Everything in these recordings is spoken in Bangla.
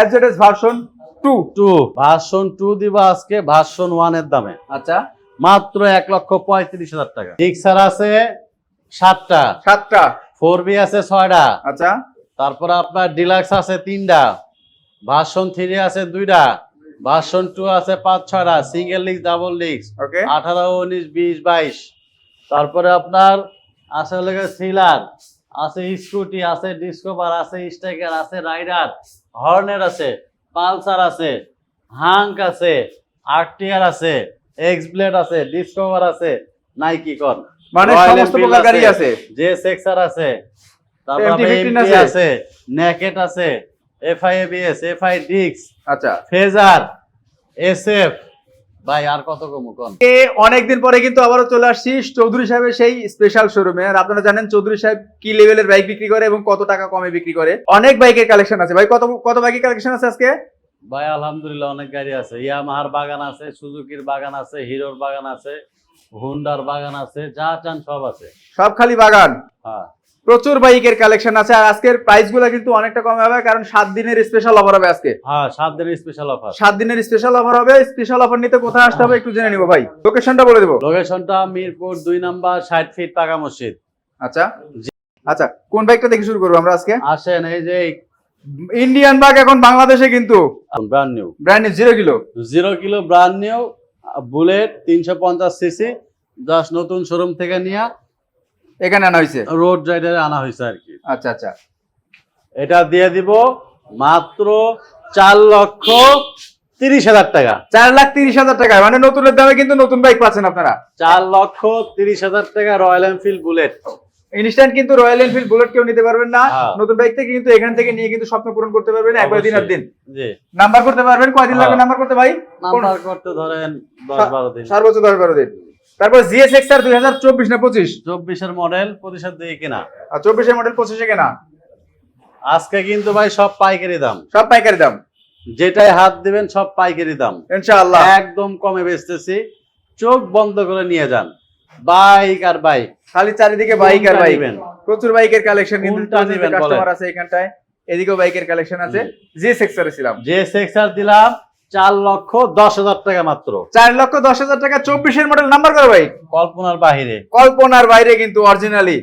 FZS version two two version two দিবা আজকে ভার্সন ওয়ানের দামে। আচ্ছা। মাত্র এক লক্ষ পঁয়ত্রিশ হাজার টাকা। ডিক্সার আছে সাতটা। সাতটা। ফোর বি আছে ছয়টা। আচ্ছা। তারপরে আপনার ডিলাক্স আছে তিনটা। ভার্সন থ্রি আছে দুইটা। ভার্সন টু আছে পাঁচ ছয়টা। সিঙ্গেল লিক্স ডাবল লিক্স ওকে আঠারো উনিশ বিশ বাইশ। তারপরে আপনার আছে লেগে থ্রিলার আছে স্কুটি আছে ডিসকভার আছে স্ট্রাইকার আছে রাইডার হর্নের আছে পালসার আছে হাঙ্ক আছে আরটিআর আছে এক্স ব্লেড আছে ডিসকভার আছে নাইকি কর। মানে সমস্ত প্রকার গাড়ি আছে জে সেক্সার আছে তারপর MT-15 এমটি। আছে। নেকেট আছে এফআইএবিএস এফআই ডিক্স আচ্ছা। ফেজার এসএফ ভাই আর কত কম কোন? অনেকদিন পরে কিন্তু আবারও চলে আসছি চৌধুরী সাহেবের সেই স্পেশাল শোরুমে আর আপনারা জানেন চৌধুরী সাহেব কি লেভেলের বাইক বিক্রি করে এবং কত টাকা কমে বিক্রি করে। অনেক বাইকের কালেকশন আছে। ভাই কত কত বাইকের কালেকশন আছে আজকে? ভাই আলহামদুলিল্লাহ অনেক গাড়ি আছে। ইয়ামাহার বাগান আছে সুজুকির বাগান আছে হিরোর বাগান আছে হুন্ডার বাগান আছে যা চান সব আছে। সব খালি বাগান? হ্যাঁ। প্রচুর বাইকের কালেকশন আছে আর আজকের প্রাইসগুলো কিন্তু অনেকটা কমে হবে কারণ সাত দিনের স্পেশাল অফার হবে আজকে। হ্যাঁ সাত দিনের স্পেশাল অফার সাত দিনের স্পেশাল অফার হবে স্পেশাল অফার নিতে কোথায় আসতে হবে একটু জেনে নিবো ভাই। লোকেশনটা বলে দেবো। লোকেশনটা মিরপুর দুই নাম্বার ষাট ফিট পাকা মসজিদ। আচ্ছা। আচ্ছা কোন বাইকটা থেকে শুরু করব আমরা আজকে? আসেন এই যে ইন্ডিয়ান বাইক এখন বাংলাদেশে কিন্তু। Brand new brand new zero kilo zero kilo brand new bullet তিনশো পঞ্চাশ সিসি জাস্ট নতুন শোরুম থেকে নিয়ে এখানে আনা হয়েছে? রোড রাইডারে আনা হয়েছে আর কি। আচ্ছা আচ্ছা। এটা দিয়ে দিব মাত্র চার লক্ষ তিরিশ হাজার টাকা। চার লাখ তিরিশ হাজার টাকায় মানে নতুনের দামে কিন্তু নতুন বাইক পাচ্ছেন আপনারা। চার লক্ষ তিরিশ হাজার টাকা রয়্যাল এনফিল্ড বুলেট ইনস্ট্যান্ট কিন্তু রয়্যাল এনফিল্ড বুলেট কেউ নিতে পারবেন না। হ্যাঁ। নতুন বাইক থেকে কিন্তু এখান থেকে নিয়ে কিন্তু স্বপ্ন পূরণ করতে পারবেন একবার দিন আর দিন। নাম্বার করতে পারবেন? কয়দিন লাগবে হ্যাঁ। নাম্বার করতে ভাই? নাম্বার করতে ধরেন দশ বারো দিন। সর্বোচ্চ দশ বারো দিন। তারপর জিএস এক্স আর দুই হাজার চব্বিশ না পঁচিশ? চব্বিশের মডেল প্রতিশোধ দিয়ে কিনা। আর চব্বিশের মডেল পঁচিশে কেনা। আজকে কিন্তু ভাই সব পাইকারি দাম। সব পাইকারি দাম। যেটাই হাত দিবেন সব পাইকারি দাম। ইনশাআল্লাহ। একদম কমে বেচতেছি। চোখ বন্ধ করে নিয়ে যান। বাইক আর বাইক। খালি চারিদিকে বাইক আর বাইক? প্রচুর বাইকের কালেকশন কিন্তু কাস্টমার আছে এখানটায়। এদিকেও বাইকের কালেকশন আছে। জিএস এক্স আর ছিলাম। যে সেক্সার দিলাম। চার লক্ষ দশ হাজার টাকা মাত্র। চার লক্ষ দশ হাজার টাকা চব্বিশের মডেল নাম্বার করো ভাই। কল্পনার বাহিরে। কল্পনার বাইরে কিন্তু অরিজিনালি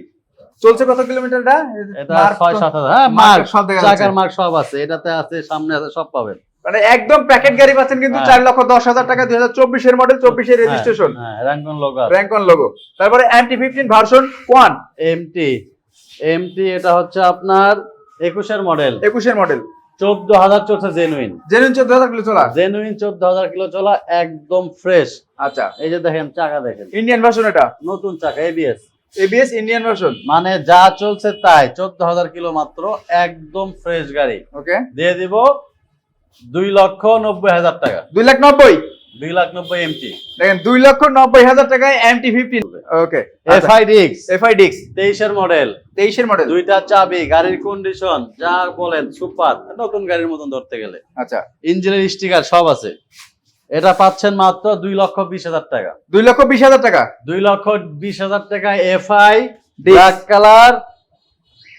চলছে কত কিলোমিটারটা এটা ছয় সাত হাজার। হ্যাঁ মার্ক চাকার মার্ক সব আছে। এটাতে আছে সামনে আছে সব পাবেন। মানে একদম প্যাকেট গাড়ি পাচ্ছেন কিন্তু হ্যাঁ। চার লক্ষ দশ হাজার টাকা দুই হাজার চব্বিশের মডেল চব্বিশের রেজিস্ট্রেশন র্যাঙ্কন লোক র্যাঙ্ক অন লোগো তারপরে MT fifteen version one MT MT এটা হচ্ছে আপনার একুশের মডেল একুশের মডেল চোদ্দ হাজার চলছে জেনুইন জেনুইন চোদ্দ হাজার কিলো চলা? জেনুইন চোদ্দ হাজার কিলো চলা একদম ফ্রেশ আচ্ছা। এই যে দেখেন চাকা দেখেন। ইন্ডিয়ান ভার্সন এটা? নতুন চাকা এবিএস এবিএস ইন্ডিয়ান ভার্সন মানে যা চলছে তাই চোদ্দ হাজার কিলো মাত্র একদম ফ্রেশ গাড়ি। ওকে দিয়ে দিব দুই লক্ষ নব্বই হাজার টাকা। দুই লাখ নব্বই? দুই লাখ নব্বই এমটি দেখেন দুই লক্ষ নব্বই হাজার টাকায় এমটি ফিফটিন ওকে এফআই ডিক্স এফআই ডিক্স তেইশের মডেল তেইশের মডেল দুইটা চাবি গাড়ির কন্ডিশন যা বলেন সুপার নতুন গাড়ির মতন ধরতে গেলে। আচ্ছা। ইঞ্জিনের স্টিকার সব আছে। এটা পাচ্ছেন মাত্র দুই লক্ষ বিশ হাজার টাকা। দুই লক্ষ বিশ হাজার টাকা? দুই লক্ষ বিশ হাজার টাকা এফআই। ব্ল্যাক কালার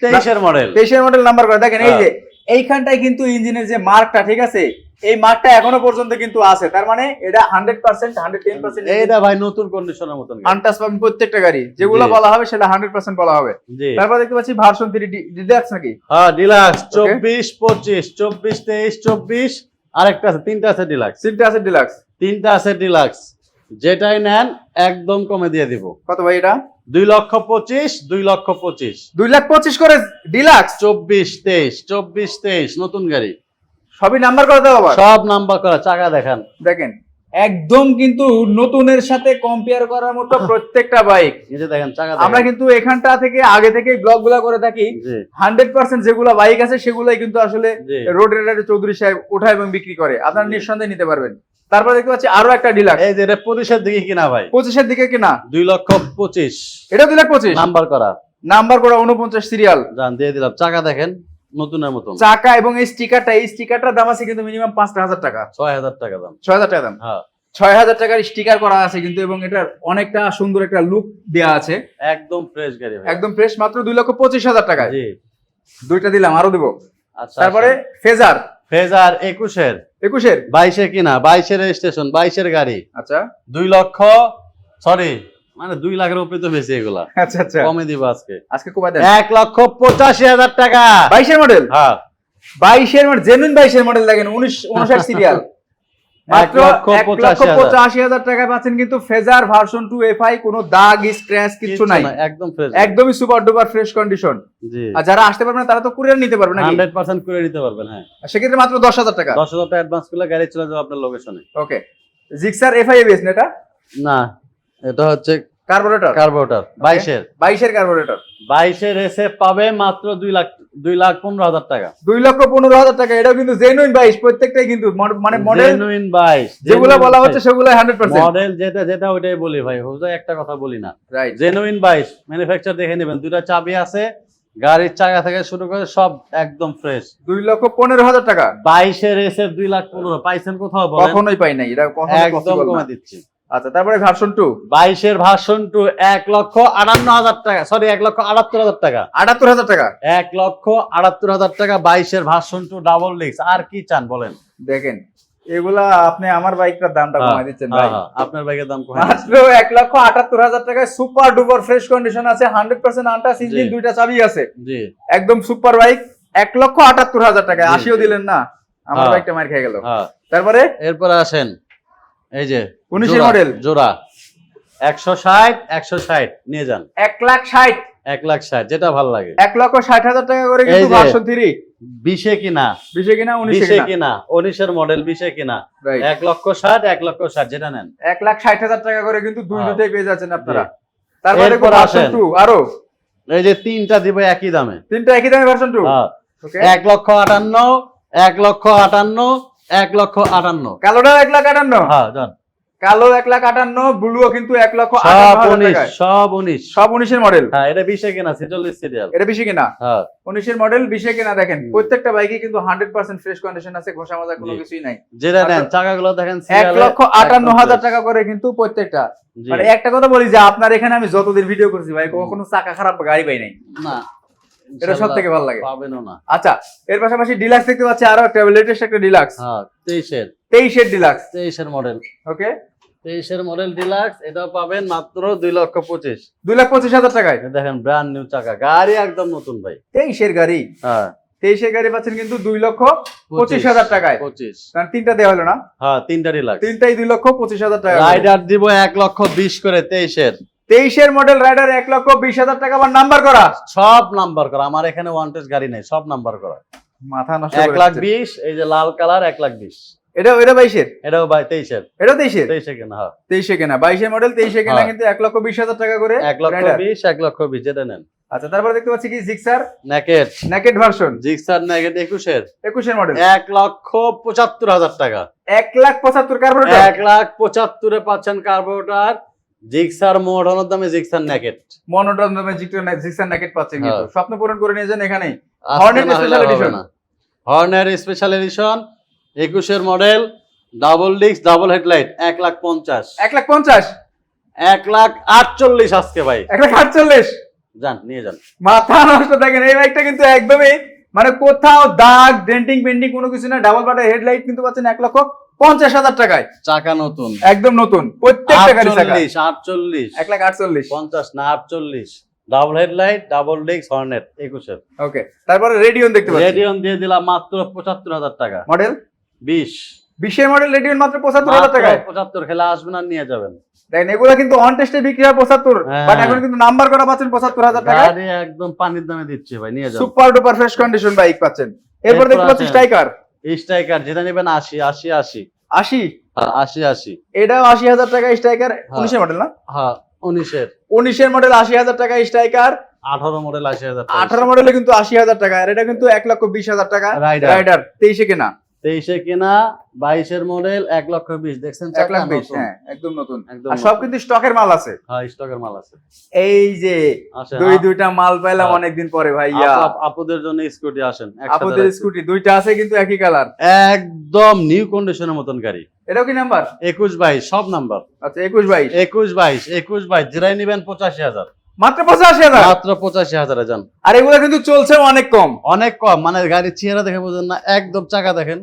তেইশের মডেল তেইশের মডেল নাম্বার করে। দেখেন এই হ্যাঁ। যে এইখানটায় কিন্তু ইঞ্জিনের যে মার্কটা ঠিক আছে? এই মাঠটা এখনও পর্যন্ত কিন্তু আছে। তার মানে এটা hundred percent hundred ten percent এইটা ভাই নতুন কন্ডিশনের মতন। আনটাস পাবেন প্রত্যেকটা গাড়ি। যেগুলো বলা হবে সেটা হান্ড্রেড পার্সেন্ট বলা হবে। তারপর দেখতে পাচ্ছি ভার্সন থ্রি ডিডাক্স নাকি? হ্যাঁ ডিলাক্স চব্বিশ পঁচিশ চব্বিশ তেইশ চব্বিশ। আরেকটা আছে তিনটা আছে ডিলাক্স সিটটা আছে ডিলাক্স তিনটা আছে ডিলাক্স যেটাই নেন একদম কমে দিয়ে দিব। কত ভাই এটা? দুই লক্ষ পঁচিশ দুই লক্ষ পঁচিশ। দুই লাখ পঁচিশ করে ডিলাক্স চব্বিশ তেইশ চব্বিশ তেইশ নতুন গাড়ি। সবই নাম্বার করে দেওয়া সব নাম্বার করা চাকা দেখান। দেখেন। একদম কিন্তু নতুনের সাথে কম্পেয়ার করার মতো প্রত্যেকটা বাইক দেখেন আমরা কিন্তু এখানটা থেকে আগে থেকে ব্লগগুলা করে থাকি। হান্ড্রেড পার্সেন্ট যেগুলো বাইক আছে সেগুলাই কিন্তু আসলে রোড রেডারে চৌধুরী সাহেব ওঠায় এবং বিক্রি করে। আপনারা নিঃসন্দেহে নিতে পারবেন। তারপর দেখতে পাচ্ছি আরও একটা ডিলার এই যে এটা পঁচিশের দিকে কিনা ভাই? পঁচিশের দিকে কিনা? দুই লক্ষ পঁচিশ। এটা দুই লাখ পঁচিশ? নাম্বার করা। নাম্বার করা উনপঞ্চাশ সিরিয়াল যান দিয়ে দিলাম। চাকা দেখেন। নতুনের মতন। চাকা এবং এই স্টিকারটা এই স্টিকারটার দাম আছে কিন্তু মিনিমাম পাঁচটা হাজার টাকা। ছয় হাজার টাকা দাম। ছয় হাজার টাকা দাম। হ্যাঁ। ছয় হাজার টাকার স্টিকার করা আছে কিন্তু এবং এটার অনেকটা সুন্দর একটা লুক দেওয়া আছে। একদম ফ্রেশ গাড়ি একদম ফ্রেশ মাত্র দুই লক্ষ পঁচিশ হাজার টাকায়। জি। দুইটা দিলাম আরও দেবো। আচ্ছা তারপরে ফেজার ফেজার একুশের। একুশের? বাইশে কিনা বাইশের রেজিস্ট্রেশন বাইশের গাড়ি। আচ্ছা। দুই লক্ষ সরি মানে দুই লাখের উপরে তো বেশি এগুলা। আচ্ছা আচ্ছা। কমে দিব আজকে। আজকে কোবা দেন। এক লক্ষ পঁচাশি হাজার টাকা। বাইশের মডেল হ্যাঁ। বাইশের মডেল জেনুইন বাইশের মডেল দেখেন উনিশ উনষাট সিরিয়াল মাত্র এক লক্ষ পঁচাশি হাজার। পঁচাশি হাজার টাকা পাচ্ছেন কিন্তু ফেজার ভার্সন টু এফআই কোনো দাগ স্ক্র্যাচ কিছু নাই। একদম একদমই সুপার ডুপার ফ্রেশ কন্ডিশন আর যারা আসতে পারবে না তারা তো কুরিয়ার নিতে পারবে নাকি? হান্ড্রেড পার্সেন্ট করে নিতে পারবেন হ্যাঁ। সেক্ষেত্রে মাত্র দশ হাজার টাকা। দশ হাজার টাকা অ্যাডভান্স করলে গাড়ি চলে যাবে আপনার লোকেশনে ওকে জিক্সার এফআই এবিএস না এটা? না। এটা হচ্ছে কার্বোরেটর কার্বোটার বাইশের। বাইশের কার্বোরেটর বাইশের এসে পাবে মাত্র দুই লাখ দুই লাখ পনেরো হাজার টাকা। দুই লক্ষ পনেরো হাজার টাকা এটাও কিন্তু জেনুইন বাইশ প্রত্যেকটাই কিন্তু মানে মডেল জেনুইন বাইশ যেগুলো বলা হচ্ছে সেগুলো হান্ড্রেড পার্সেন্ট মডেল যেটা যেটা ওইটাই বলি ভাই হুজা একটা কথা বলি না। রাইট জেনুইন বাইশ ম্যানুফ্যাকচার দেখে নেবেন দুইটা চাবি আছে গাড়ির চাকা থেকে শুরু করে সব একদম ফ্রেশ দুই লক্ষ পনেরো হাজার টাকা। বাইশের এসে দুই লাখ পনেরো পাইছেন কোথাও কখনোই পাই নাই এটা একদম কমে দিচ্ছি। আচ্ছা তারপরে ভার্সন টু বাইশের ভার্সন টু এক লক্ষ আটান্ন হাজার টাকা সরি এক লক্ষ আটাত্তর হাজার টাকা। আটাত্তর হাজার টাকা? এক লক্ষ আটাত্তর হাজার টাকা বাইশের ভার্সন টু ডাবল ডিস্ক আর কি চান বলেন? দেখেন এগুলা আপনি আমার বাইকটার দামটা কমাই দিচ্ছেন ভাই। হ্যাঁ, হ্যাঁ, আপনার বাইকের দাম কমে মাত্র এক লক্ষ আটাত্তর হাজার টাকায় সুপার ডুপার ফ্রেশ কন্ডিশন আছে হান্ড্রেড পার্সেন্ট আনটাস ইঞ্জিন দুইটা চাবি আছে। একদম সুপার বাইক এক লক্ষ আটাত্তর হাজার টাকায় আশিও দিলেন না আমার হ্যাঁ। বাইকটা মার খেয়ে গেল। হ্যাঁ। তারপরে? এরপরে আসেন এই যে উনিশের মডেল জোড়া। একশো ষাট একশো ষাট নিয়ে যান। এক লাখ ষাট। এক লাখ ষাট যেটা ভালো লাগে। এক লক্ষ ষাট হাজার টাকা করে কিন্তু। ভার্সন থ্রি বিশে কিনা। বিশে কিনা উনিশে কিনা। উনিশের মডেল বিশে কিনা। এক লক্ষ ষাট এক লক্ষ ষাট যেটা নেন। এক লাখ ষাট হাজার টাকা করে কিন্তু দুই হ্যাঁ। দুটাই পেয়ে যাচ্ছেন আপনারা। তারপরে ভার্সন আসেন। টু আরও। এই যে তিনটা দিব একই দামে। তিনটা একই দামে ভার্সন টু হ্যাঁ। এক লক্ষ আটান্ন এক লক্ষ আটান্ন এক লক্ষ আটান্ন। কালোটাও এক লাখ আটান্ন? হ্যাঁ কালো এক লাখ আটান্ন ব্লুও কিন্তু এক লক্ষ সব উনিশ সব উনিশ। সব উনিশের মডেল হ্যাঁ এটা বিশে কিনা ছেচল্লিশ সিরিয়াল এটা বেশি কিনা? হ্যাঁ। উনিশের মডেল বিশে কিনা দেখেন প্রত্যেকটা বাইকে কিন্তু হান্ড্রেড পার্সেন্ট ফ্রেশ কন্ডিশন আছে ঘষা মাজা কোনো কিছুই নাই। যেটা নেন আচ্ছা। চাকাগুলো দেখেন এক লক্ষ আটান্ন হাজার টাকা করে কিন্তু প্রত্যেকটা। মানে একটা কথা বলি যে আপনার এখানে আমি যতদিন ভিডিও করছি ভাই কখনো চাকা খারাপ গাড়ি পাই নাই। না। এটা সব থেকে ভালো লাগে। পাবেনও না। আচ্ছা এর পাশাপাশি ডিলাক্স দেখতে পাচ্ছি আরও একটা লেটেস্ট একটা ডিলাক্স হ্যাঁ তেইশের। তেইশের ডিলাক্স তেইশের মডেল ওকে তেইশের মডেল ডিলাক্স এটাও পাবেন মাত্র দুই লক্ষ পঁচিশ। দুই লাখ পঁচিশ হাজার টাকায়? দেখেন ব্র্যান্ড নিউ চাকা গাড়ি একদম নতুন ভাই। তেইশের গাড়ি? হ্যাঁ। তেইশের গাড়ি পাচ্ছেন কিন্তু দুই লক্ষ পঁচিশ। হাজার টাকায়। পঁচিশ। কারণ তিনটা দেওয়া হলো না? হ্যাঁ তিনটা ডিলাক্স তিনটাই দুই লক্ষ পঁচিশ হাজার টাকা। রাইডার দিব এক লক্ষ বিশ করে তেইশের। তেইশের মডেল রাইডার এক লক্ষ বিশ হাজার টাকা আবার নাম্বার করা। সব নাম্বার করা। আমার এখানে ওয়ান টেস্ট গাড়ি নেই সব নাম্বার করা। মাথা নষ্ট এক লাখ বিশ এই যে লাল কালার এক লাখ বিশ। এটা এটা বাইশের? এটাও ভাই তেইশের। এটা তেইশের? তেইশে কেনা হ্যাঁ। তেইশে কেনা। বাইশের মডেল তেইশে কেনা হ্যাঁ। কিন্তু এক লক্ষ বিশ হাজার টাকা করে এক লক্ষ বিশ এক লক্ষ বিশ যেটা নেন। আচ্ছা তারপরে দেখতে পাচ্ছি কি? Gixxer naked naked version Gixxer naked একুশের। একুশের মডেল এক লক্ষ পঁচাত্তর হাজার টাকা। এক লাখ পঁচাত্তর কার্বোরেটর এক লাখ পঁচাত্তরে পাচ্ছেন কার্বোটার জিক্সার মোটনের দামে জিক্সার নেকেট। মনোটন দামে জিক্সার নেকেট পাচ্ছেন কিন্তু। হ্যাঁ। স্বপ্ন পূরণ করে নিয়ে যান এখানে। হর্নের special edition। হর্নের স্পেশাল এডিশন একুশের model double disc double headlight এক লাখ পঞ্চাশ। এক লাখ পঞ্চাশ? এক লাখ আটচল্লিশ আজকে ভাই। এক লাখ আটচল্লিশ? যান নিয়ে যান। মাথা নষ্ট দেখেন এই বাইকটা কিন্তু একদমই মানে কোথাও দাগ ডেন্টিং পেন্টিং কোনো কিছু না ডাবল বাটার হেডলাইট কিন্তু পাচ্ছেন এক লক্ষ পঞ্চাশ হাজার টাকায়। চাকা নতুন। একদম নতুন। প্রত্যেকটা গাড়ি চাকা। আটচল্লিশ এক লাখ আটচল্লিশ। পঞ্চাশ না আটচল্লিশ। Double headlight double disc Hornet একুশের। ওকে তারপরে রেডিয়ন দেখতে পাচ্ছি। রেডিয়ন দিয়ে দিলাম মাত্র পঁচাত্তর হাজার টাকা। মডেল বিশ। বিশের মডেল রেডিয়ন মাত্র পঁচাত্তর হাজার টাকায়। পঁচাত্তর খেলে আসবেন আর নিয়ে যাবেন। দেখেন এগুলো কিন্তু অন টেস্টে বিক্রি হয় পঁচাত্তর হ্যাঁ। বাট এখন কিন্তু নাম্বার করা পাচ্ছেন পঁচাত্তর হাজার গাড়ি একদম পানির দামে দিচ্ছে ভাই নিয়ে যান। Super duper fresh condition bike পাচ্ছেন। এরপর এরপর দেখতে পাচ্ছি স্ট্রাইকার স্ট্রাইকার যেটা নেবেন আশি আশি আশি। আশি? হ্যাঁ, আশি আশি। এটাও আশি হাজার টাকা স্ট্রাইকার। উনিশের মডেল না? হ্যাঁ উনিশের। উনিশের মডেল আশি হাজার টাকা স্ট্রাইকার। আঠারো মডেল আশি হাজার আঠারো মডেলে কিন্তু আশি হাজার টাকা আর এটা কিন্তু এক লক্ষ বিশ হাজার টাকা। রাইডার তেইশে কেনা। তেইশে কিনা বাইশের মডেল এক লক্ষ বিশ। দেখছেন এক লাখ বিশ হ্যাঁ একদম নতুন। আর সব কিন্তু স্টকের মাল আছে। হ্যাঁ স্টকের মাল আছে। এই যে দুই দুইটা মাল পাইলাম হ্যাঁ। অনেকদিন পরে ভাইয়া। আপ- আপ- আপুদের জন্য স্কুটি আসেন রাখছি। স্কুটি দুইটা আছে কিন্তু একই কালার একদম নিউ কন্ডিশনের মতন গাড়ি। এটাও কি নাম্বার একুশ বাইশ সব নাম্বার আচ্ছা একুশ বাইশ। একুশ বাইশ একুশ বাইশ যেটাই নিবেন পঁচাশি হাজার। মাত্র পঁচাশি হাজার? মাত্র পঁচাশি হাজারে যান। আর এগুলো কিন্তু চলছে অনেক কম। অনেক কম মানে গাড়ির চেহারা দেখে বুঝেন না একদম চাকা দেখেন।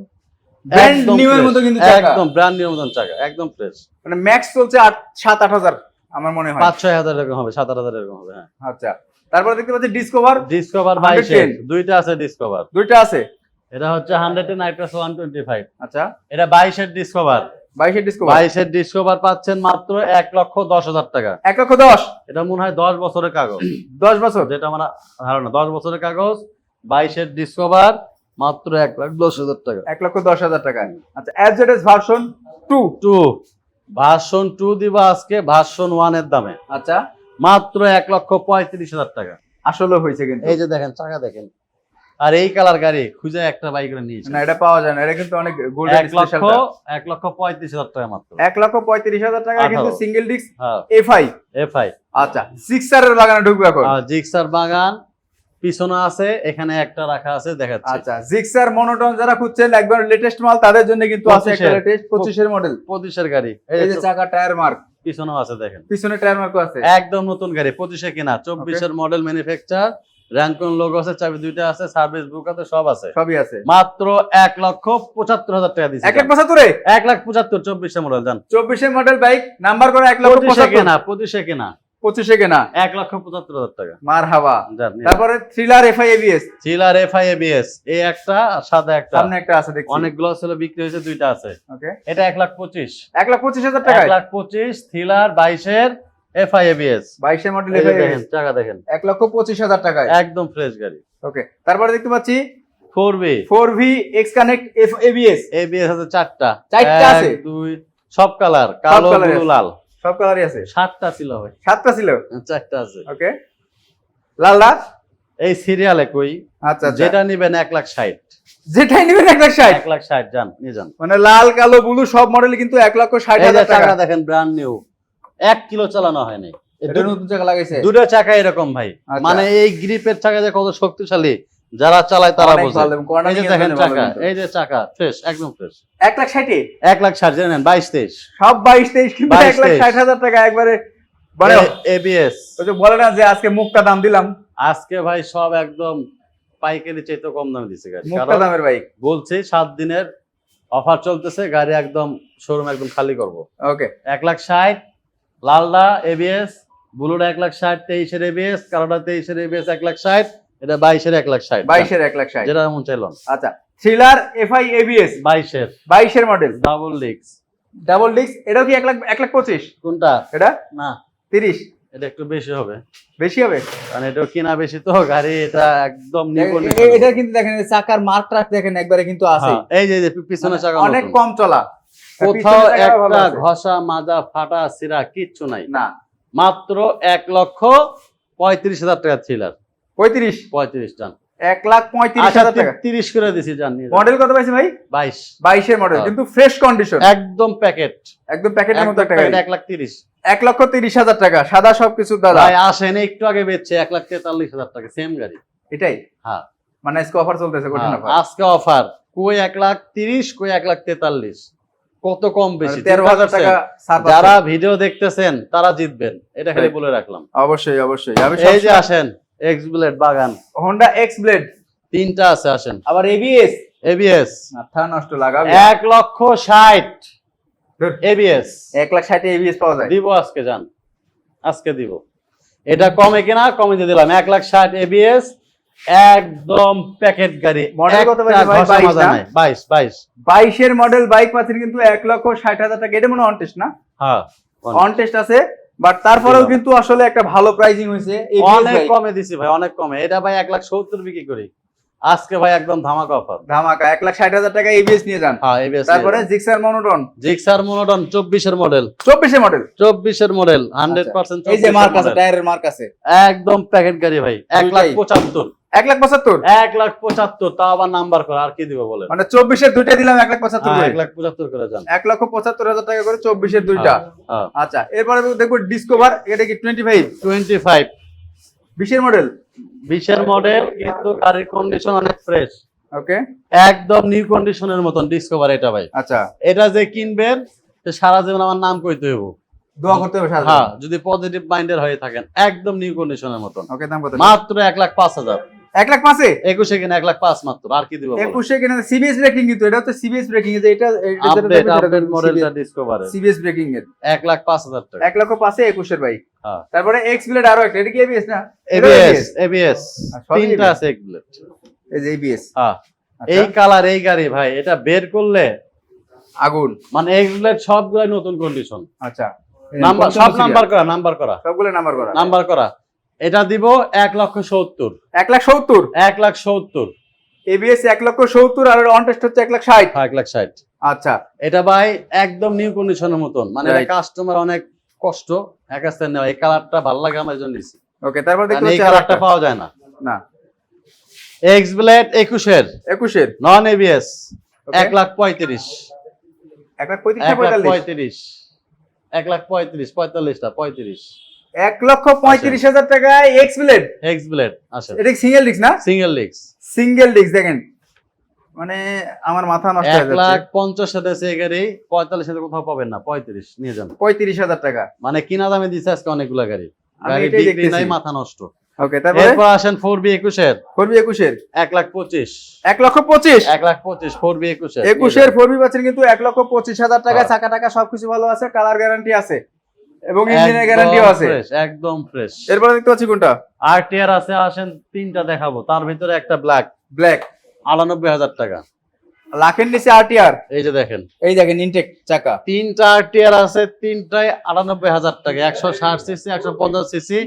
একদম new এর মতো কিন্তু। একদম ব্র্যান্ড নিউ মতন চাকা একদম ফ্রেশ মানে ম্যাক্স চলছে আট সাত আট হাজার আমার মনে হয়। পাঁচ ছয় হাজার এরকম হবে সাত আট হাজার এরকম হবে হ্যাঁ। আচ্ছা তারপরে দেখতে পাচ্ছি ডিসকভার ডিসকভার 110 বাইশের দুইটা আছে ডিসকভার দুইটা আছে। এটা হচ্ছে hundred nitrous one twenty five আচ্ছা। এটা বাইশের ডিসকভার বাইশের ডিসকভার বাইশের ডিসকভার পাচ্ছেন মাত্র এক লক্ষ দশ হাজার টাকা। এক লক্ষ দশ? এটা মনে হয় দশ বছরের কাগজ। দশ বছর? যেটা আমার ধারণা দশ বছরের কাগজ বাইশের ডিসকভার মাত্র এক লাখ দশ হাজার টাকা। এক লক্ষ দশ হাজার টাকা। আচ্ছা AZS version two two version two দিবা আজকে ভার্সন ওয়ানের দামে। আচ্ছা। মাত্র এক লক্ষ পঁয়ত্রিশ হাজার টাকা। আসলে হয়েছে কিন্তু। এই যে দেখেন চাকা দেখেন। আর এই কালার গাড়ি খুঁজে একটা বাইক করে নিয়েছে। না এটা পাওয়া যায় না এটা কিন্তু অনেক গোল্ডেন এক লক্ষ এক লক্ষ পঁয়ত্রিশ হাজার টাকা মাত্র। এক লক্ষ পঁয়ত্রিশ হাজার টাকা কিন্তু সিঙ্গেল ডিস্ক এফআই এফআই আচ্ছা সিক্স এর লাগানো ঢুকবে এখন? জিক্সার বাগান পিছনে আছে এখানে একটা রাখা আছে দেখাচ্ছি। আচ্ছা জিক্সার মনোটন যারা খুঁজছেন একবার লেটেস্ট মাল তাদের জন্য কিন্তু আছে একটা 25 লেটেস্ট পঁচিশের মডেল পঁচিশের গাড়ি। এই যে চাকা টায়ার মার্ক পিছনেও আছে দেখেন। পিছনে টায়ার মার্কও আছে। একদম নতুন গাড়ি পঁচিশে কিনা চব্বিশের মডেল ম্যানুফ্যাকচার র্যাঙ্কন লোক আছে চাবি দুইটা আছে সার্ভিস বুক আছে সব আছে। সবই আছে। মাত্র এক লক্ষ পঁচাত্তর হাজার টাকা দিচ্ছে এক লাখ পঁচাত্তরে? এক লাখ পঁচাত্তর চব্বিশে মডেল যান চব্বিশের মডেল বাইক নাম্বার করে এক লক্ষ পঁচিশে কেনা পঁচিশে কেনা। পঁচিশে কেনা। এক লক্ষ পঁচাত্তর হাজার টাকা। মার হাওয়া তারপরে thriller FI ABS chiller FI ABS এই একটা সাদা একটা। সামনে একটা আছে দেখছি। অনেকগুলো ছিল বিক্রি হয়েছে দুইটা আছে। ওকে এটা এক লাখ পঁচিশ। এক লাখ পঁচিশ হাজার টাকা এক লাখ পঁচিশ থ্রিলার বাইশের এফআই এবিএস বাইশের মডেল যে দেখেন লক্ষ পঁচিশ হাজার টাকায়। একদম ফ্রেশ গাড়ি। ওকে তারপরে দেখতে পাচ্ছি আছে চারটা। চারটা এক, আছে? দুই সব কালার কালো ব্লু লাল। সব কালারই আছে? সাতটা ছিল ভাই। সাতটা ছিল? আছে। ওকে লালদা এই সিরিয়ালে কই আচ্ছা আচ্ছা। যেটা নিবেন এক লাখ ষাট। যেটাই নেবেন এক লাখ ষাট? এক লাখ ষাট যান নিয়ে যান। মানে লাল কালো ব্লু সব মডেল কিন্তু এক লক্ষ ষাট হাজার টাকা। দেখেন ব্র্যান্ড নিউ এক কিলো চালানো হয়নি। দুটো চাকা এরকম ভাই। আচ্ছা। মানে এই গ্রিপের চাকা যে কত শক্তিশালী যারা চালায় তারা বোঝে। এই যে দেখেন চাকা এই যে চাকা ফ্রেশ একদম ফ্রেশ এক লাখ ষাটে? এক লাখ ষাট জেনে নেন বাইশ তেইশ। সব বাইশ তেইশ কিন্তু এক লাখ ষাট হাজার টাকা একবারে মানে এবিএস বলে না যে আজকে মুক্তা দাম দিলাম? আজকে ভাই সব একদম পাইকারি চাইতে কম দামে দিচ্ছে গাড়ি। মুক্তা দামের বাইক। বলছি সাত দিনের অফার চলতেছে গাড়ি একদম শোরুম একদম খালি করব। ওকে এক লাখ ষাট লালদা এবিএস বুলুটা এক লাখ ষাট তেইশের এবিএস কালোটা তেইশের এবিএস এক লাখ ষাট এটা বাইশের এক লাখ ষাট। বাইশের এক লাখ ষাট। যেটা চাইলাম। আচ্ছা থ্রিলার এফআই এবিএস বাইশের। বাইশের মডেল ডাবল ডিক্স ডাবল ডিস্ক এটাও কি এক লাখ এক লাখ পঁচিশ? কোনটা? এটা? না। তিরিশ। এটা একটু বেশি হবে। বেশি হবে? কারণ এটা কিনা বেশি তো গাড়ি এটা একদম। এটা কিন্তু দেখেন চাকার মার্ক ট্রাক দেখেন একবারে কিন্তু আছে হ্যাঁ, এই যে পিছনে চাকা অনেক কম চলা। কোথাও একটা ঘষা মাজা ফাটা সিরা কিচ্ছু নাই। না। মাত্র এক লক্ষ পঁয়ত্রিশ হাজার টাকা থ্রিলার পঁয়ত্রিশ? পঁয়ত্রিশ টান। এক লাখ পঁয়ত্রিশ আচ্ছা হাজার টাকা। তিরিশ করে দিছি জান মডেল কত পাইছে ভাই? বাইশ। বাইশের মডেল হ্যাঁ। কিন্তু ফ্রেশ কন্ডিশন একদম প্যাকেট। একদম প্যাকেটের মতো গাড়ি। এক লাখ তিরিশ। এক লক্ষ তিরিশ হাজার টাকা সাদা সবকিছু দাদা। ভাই আসেন একটু আগে বেচছে এক লাখ তেতাল্লিশ হাজার টাকা সেম গাড়ি। এটাই? হ্যাঁ। মানে আজকে অফার চলতেছে হ্যাঁ, আজকে অফার কই এক লাখ তিরিশ কই এক লাখ তেতাল্লিশ। কত কম বেশি? মানে তেরো হাজার টাকা যারা ভিডিও দেখতেছেন তারা জিতবেন। এটা খালি বলে রাখলাম। অবশ্যই অবশ্যই। আমি এই যে আসেন এক্স বুলেট বাগান। হোন্ডা এক্স ব্লেড তিনটা আছে আসেন। আবার এবিএস এবিএস মাথা নষ্ট লাগাবে। এক লক্ষ ষাট। এবিএস এক লাখ ষাটে এবিএস পাওয়া যায়। দিব আজকে যান। আজকে দিব। এটা কমে কিনা? কমে দিয়ে দিলাম। এক লাখ ষাট এবিএস একদম প্যাকেট গাড়ি। মডেল কত মডেল বাইক পাচ্ছেন কিন্তু লক্ষ 60 হাজার টাকা। এটা মনে না? হ্যাঁ, আছে বাট তারপরেও কিন্তু আসলে একটা ভালো প্রাইজিং হয়েছে অনেক কমে দিছি ভাই অনেক কমে। এটা ভাই লাখ 70 বিক্রি করি। আজকে ভাই একদম ধামাকা অফার ধামাকা এক লাখ 60 হাজার টাকা এবিএস নিয়ে যান। হ্যাঁ এবিএস তারপরে Gixxer monotone Gixxer monotone 24 model চব্বিশের মডেল চব্বিশের মডেল 100% আচ্ছা। এই যে মার্ক আছে টায়ারের মার্ক আছে। একদম প্যাকেট গাড়ি ভাই এক লাখ 75 এক লাখ পঁচাত্তর? এক লাখ পঁচাত্তর তাও আবার নাম্বার করে আর কি দিব বলে মানে চব্বিশের দুইটা দিলাম এক লাখ পঁচাত্তর হ্যাঁ। এক লাখ পঁচাত্তর করে যান। এক লক্ষ পঁচাত্তর হাজার টাকা করে চব্বিশের দুইটা। হ্যাঁ আচ্ছা এরপরে দেখব ডিসকভার এটা কি টোয়েন্টি ফাইভ টোয়েন্টি ফাইভ বিশের মডেল বিশের মডেল কিন্তু গাড়ির কন্ডিশন অনেক ফ্রেশ ওকে একদম নিউ কন্ডিশনের মতন ডিসকভার এটা ভাই। আচ্ছা। এটা যে কিনবেন সারা জীবন আমার নাম কইতে হইব। দোয়া করতে হবে হ্যাঁ যদি পজিটিভ মাইন্ডের হয়ে থাকেন একদম নিউ কন্ডিশনের মতন। ওকে দাম কত? মাত্র এক লাখ পাঁচ হাজার। এক লাখ পাঁচে? একুশে কিনে এক লাখ পাঁচ মাত্র আর কি দিব একুশে কিনা সিবিএস ব্রেকিং কিন্তু এটা হচ্ছে সিবিএস ব্রেকিং যে এটা মডেলটা ডিসকভারে সিবিএস ব্রেকিং এর। এক লাখ পাঁচ হাজার টাকা। এক লক্ষ পাঁচে একুশের ভাই। হ্যাঁ। তারপরে এক্স ব্লেড আরও একটা এটা কি এবিএস না? এবিএস এবিএস তিনটা? আছে এই যে এবিএস হ্যাঁ। এই কালার এই গাড়ি ভাই এটা বের করলে আগুন। মানে এক্স এগুলো সবগুলো নতুন কন্ডিশন আচ্ছা। নাম্বার সব নাম্বার করা নাম্বার করা। সবগুলো নাম্বার করা। নাম্বার করা। এটা দিব এক লক্ষ সত্তর। এক লাখ সত্তর? এক লাখ সত্তর। এবিএস এক লক্ষ সত্তর আর অন টেস্ট হচ্ছে এক লাখ ষাট। এক লাখ ষাট। আচ্ছা। এটা ভাই একদম নিউ কন্ডিশনের মতন। মানে কাস্টমার অনেক কষ্ট এক নেওয়া। এই কালারটা ভালো লাগে আমার জন্য নিছি ওকে তারপর কারণ এই কালারটা পাওয়া যায় না। না। এক্স ব্লেড একুশের? একুশের নন এবিএস. এক লাখ পঁয়ত্রিশ। এক লাখ পঁয়ত্রিশ এক লাখ পঁয়তাল্লিশ? পঁয়ত্রিশ। এক লাখ পঁয়ত্রিশ পঁয়তাল্লিশটা পঁয়ত্রিশ। এক লক্ষ পঁয়ত্রিশ হাজার টাকায় এক্স ব্লেড এক্স ব্লেড আসে এটা সিঙ্গেল ডিস্ক না? সিঙ্গেল লিক্স সিঙ্গেল ডিস্ক দেখেন। মানে আমার মাথা নষ্ট হয়ে লাখ পঞ্চাশ সে গাড়ি পঁয়তাল্লিশ সাথে কোথাও পাবেন না পঁয়ত্রিশ নিয়ে যান। পঁয়ত্রিশ হাজার টাকা। মানে কিনা দামে দিচ্ছে আজকে অনেকগুলা গাড়ি। গাড়ি এটাই বিক্রি নাই মাথা নষ্ট। ওকে তারপরে? এরপর আসেন ফোর বি একুশের। ফোরবি একুশের? এক লাখ পঁচিশ। এক লক্ষ পঁচিশ? এক লাখ পঁচিশ ফোর বি একুশের। একুশের ফোরবি পাচ্ছেন কিন্তু এক লক্ষ পঁচিশ হাজার টাকা হ্যাঁ। চাকা টাকা সবকিছু ভালো আছে কালার গ্যারান্টি আছে। এবং ইঞ্জিনের গ্যারান্টিও আছে। একদম ফ্রেশ এরপরে দেখতে পাচ্ছি কোনটা? আর টিয়ার আছে আসেন তিনটা দেখাবো। তার ভিতরে একটা ব্ল্যাক ব্ল্যাক আটানব্বই হাজার টাকা। লাখের নিচে আরটিআর এই যে দেখেন। এই দেখেন ইনটেক চাকা। তিনটা আর আছে তিনটায় আটানব্বই হাজার টাকা। একশো ষাট সিসি একশো পঞ্চাশ সিসি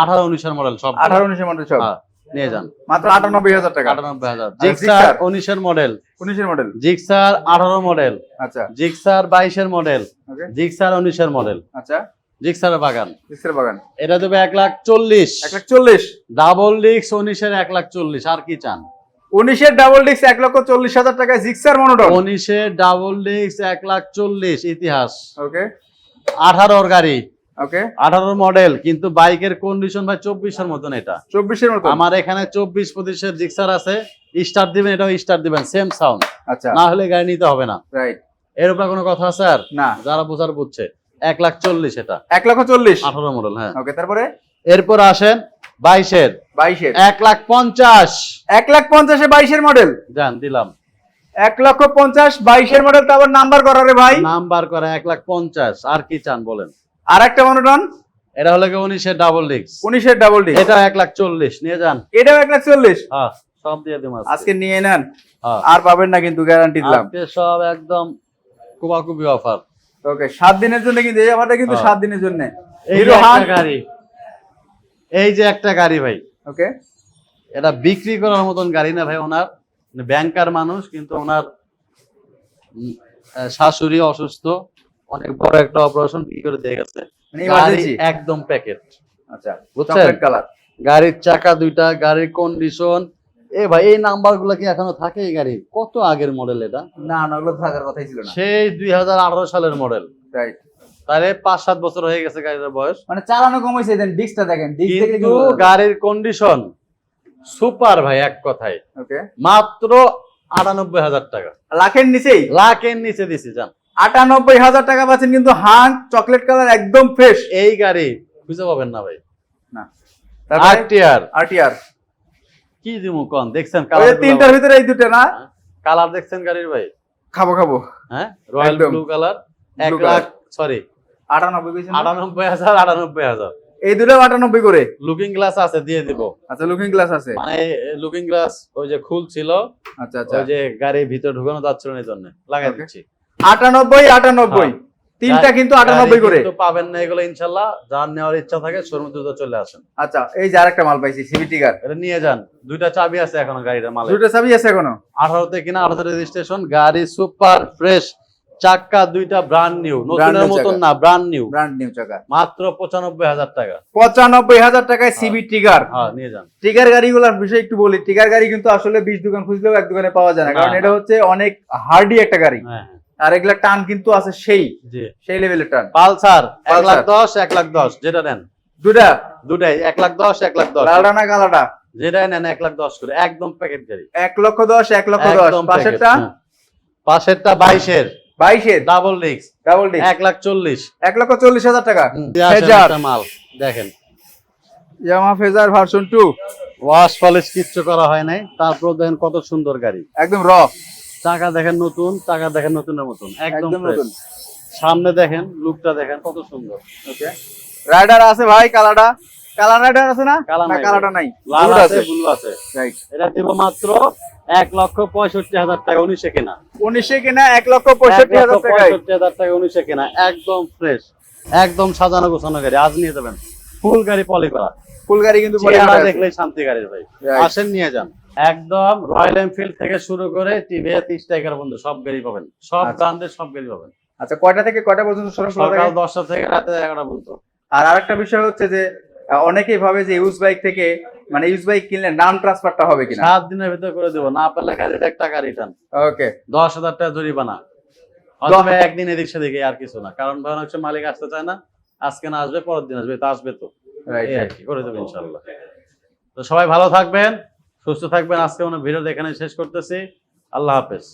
আঠারো উনিশের মডেল সব। আঠারো উনিশের মডেল সব? হ্যাঁ, নিয়ে যান। মাত্র আটানব্বই হাজার টাকা। আটানব্বই হাজার। আর জিক্সার? উনিশের মডেল উনিশের মডেল জিক্সার আঠারো মডেল আচ্ছা। জিক্সার বাইশের মডেল ওকে জিক্সার উনিশের মডেল আচ্ছা। জিক্সার বাগান। ডিস্কের বাগান। এটা দেবে এক লাখ চল্লিশ। এক লাখ চল্লিশ। ডাবল ডিক্স উনিশের এক লাখ চল্লিশ আর কি চান? উনিশের ডাবল ডিস্ক এক লক্ষ চল্লিশ হাজার টাকায় জিক্সার মনোটন। উনিশের ডাবল ডিক্স এক লাখ চল্লিশ ইতিহাস। ওকে। আঠারোর গাড়ি। ওকে। আঠারোর মডেল কিন্তু বাইকের কন্ডিশন ভাই চব্বিশের মতন এটা। চব্বিশের মতো আমার এখানে চব্বিশ পঁচিশের জিক্সার আছে। স্টার্ট দিবেন এটাও স্টার্ট দিবেন সেম সাউন্ড আচ্ছা। না হলে গাড়ি নিতে হবে না। রাইট এর উপরে কোনো কথা আছে আর না। যারা বোঝার বুঝছে। এক লাখ চল্লিশ এটা। এক লক্ষ চল্লিশ? আঠারো মডেল হ্যাঁ। ওকে তারপরে? এরপর আসেন বাইশের। বাইশের। এক লাখ পঞ্চাশ। এক লাখ পঞ্চাশে বাইশের মডেল? যান দিলাম। এক লক্ষ পঞ্চাশ বাইশের মডেল তো আবার নাম্বার করা রে ভাই। নাম্বার করে এক লাখ পঞ্চাশ আর কি চান বলেন? আর একটা মনোটন এটা হলো কি উনিশের ডাবল ডিক্স উনিশের ডাবল ডি এটা এক লাখ চল্লিশ নিয়ে যান। এটাও এক লাখ চল্লিশ? হ্যাঁ সব দিয়ে দিন আজকে। নিয়ে নেন। হ্যাঁ। আর পাবেন না কিন্তু গ্যারান্টি দিলাম। সব একদম কুবাকুবি অফার ওকে সাত দিনের জন্য কিন্তু এই অফারটা কিন্তু হ্যাঁ। সাত দিনের জন্য। হিরো হান গাড়ি। এই যে একটা গাড়ি ভাই। ওকে এটা বিক্রি করার মতন গাড়ি না ভাই ওনার ব্যাংকার মানুষ কিন্তু ওনার শাশুড়ি অসুস্থ। অনেক বড় একটা অপারেশন কি করে দিয়ে গেছে? মানে? একদম প্যাকেট আচ্ছা বুঝছেন? কালার গাড়ির চাকা দুইটা গাড়ির কন্ডিশন এ ভাই এই নাম্বারগুলো কি এখনও থাকে এই গাড়ি কত আগের মডেল এটা? না না ওগুলো থাকার কথাই ছিল না। সেই দুই হাজার আঠারো সালের মডেল রাইট তাহলে পাঁচ সাত বছর হয়ে গেছে গাড়ির বয়স। মানে চালানো কমাইছে দেন ডিস্কটা দেখেন কিন্তু গাড়ির কন্ডিশন সুপার ভাই এক কথায়। ওকে মাত্র আটানব্বই হাজার টাকা। লাখের নিচেই? লাখের নিচে দিছি যান আটানব্বই হাজার টাকা পাচ্ছেন কিন্তু হান চকলেট কালার একদম ফ্রেশ এই গাড়ি খুঁজে পাবেন না ভাই। না। আরটিআর আরটিআর কি দিমু কন? দেখছেন যে তিনটার ভিতরে এই দুটো না? কালার দেখছেন গাড়ির ভাই? খাব খাব। হ্যাঁ? রয়্যাল ব্লু কালার এক লাখ সরি আটানব্বই আটানব্বই হাজার আটানব্বই হাজার। এই দুটো আটানব্বই করে? লুকিং গ্লাস আছে দিয়ে দিব। আচ্ছা লুকিং গ্লাস আছে। মানে লুকিং গ্লাস ওই যে খুলছিল আচ্ছা আচ্ছা। ওই যে গাড়ির ভিতরে ঢুকানো যাচ্ছিল না এই জন্য। লাগাই দিচ্ছি। আটানব্বই আটানব্বই। হ্যাঁ। তিনটা কিন্তু আটানব্বই করে। পাবেন না এগুলো ইনশাল্লাহ যার নেওয়ার ইচ্ছা থাকে শোরুম দ্রুত চলে আসেন। আচ্ছা এই যে আরেকটা মাল পাইছি সিবিটি কার এটা নিয়ে যান দুইটা চাবি আছে এখনও গাড়িটার মাল দুইটা চাবি আছে এখনও? আঠারোতে কিনা আঠারো রেজিস্ট্রেশন গাড়ি সুপার ফ্রেশ চাক্কা দুইটা ব্রান্ড নিউ নতুনের মতন না ব্রান্ড নিউ ব্র্যান্ড নিউ চাকা। মাত্র পঁচানব্বই হাজার টাকা। পঁচানব্বই হাজার টাকায় সিবি টিগার হ্যাঁ। নিয়ে যান। টিগার গাড়িগুলোর বিষয়ে একটু বলি টিগার গাড়ি কিন্তু আসলে বিশ দোকান খুঁজলেও এক দোকানে পাওয়া যায় না কারণ এটা হচ্ছে অনেক হার্ডি একটা গাড়ি। হ্যাঁ হ্যাঁ, আর এগুলা টান কিন্তু আছে সেই সেই লেভেলের টান। পালসার এক লাখ দশ এক লাখ দশ যেটা নেন দুটা দুটাই এক লাখ দশ এক লাখ দশ। লালটা না কালাটা যেটাই নেন এক লাখ দশ করে একদম প্যাকেট গাড়ি এক লক্ষ দশ এক লক্ষ দশ। পাশেরটা? পাশেরটা বাইশের। বাইশের? ডাবল ডিস্ক ডাবল ডিস্ক এক লাখ চল্লিশ। এক লক্ষ চল্লিশ হাজার টাকা। ফেজার। মাল দেখেন। Yamaha Fazer version two wash polish কিচ্ছু করা হয় নাই। তারপর দেখেন কত সুন্দর গাড়ি। একদম র টাকা দেখেন নতুন টাকা দেখেন নতুনের মতন একদম নতুন। সামনে দেখেন লুকটা দেখেন কত সুন্দর ওকে রাইডার আছে ভাই কালাটা কালার রাইডার আছে না? কালার না নাই নাই। লাল আছে ব্লু আছে। রাইট এটা দিব মাত্র এক লক্ষ পঁয়ষট্টি হাজার টাকা উনিশে কেনা। উনিশে কিনা এক লক্ষ পঁয়ষট্টি হাজার টাকায়। পঁয়ষট্টি হাজার টাকা উনিশে কেনা একদম ফ্রেশ একদম সাজানো গোছানো গাড়ি আজ নিয়ে যাবেন। ফুল গাড়ি পলি করা। ফুল গাড়ি কিন্তু। দেখলেই শান্তি গাড়ির ভাই। আসেন নিয়ে যান। একদম রয়্যাল এনফিল্ড থেকে শুরু করে টিভিএস স্ট্রাইকার পর্যন্ত সব গাড়ি পাবেন। সব আচ্ছা। ব্র্যান্ডের সব গাড়ি পাবেন। আচ্ছা কয়টা থেকে কয়টা পর্যন্ত সকাল দশটা থেকে রাতে এগারোটা পর্যন্ত। আর আরেকটা বিষয় হচ্ছে যে অনেকেই ভাবে যে ইউজ বাইক থেকে মানে ইউজ বাইক কিনলে নাম ট্রান্সফারটা হবে কিনা? সাত দিনের ভিতরে করে দেবো। না পারলে গাড়ির এক টাকা রিটার্ন ওকে। দশ হাজার টাকা জরিমানা। অথবা একদিন এদিক সেদিক আর কিছু না। কারণ ধরেন হচ্ছে মালিক আসতে চায় না আজকে না আসবে পরের দিন আসবে তো আসবে তো। রাইট আর কি করে দেবো ইনশাল্লাহ। তো সবাই ভালো থাকবেন। সুস্থ থাকবেন। আজকে মনে ভিডিও এখানে শেষ করতেছি। আল্লাহ হাফেজ।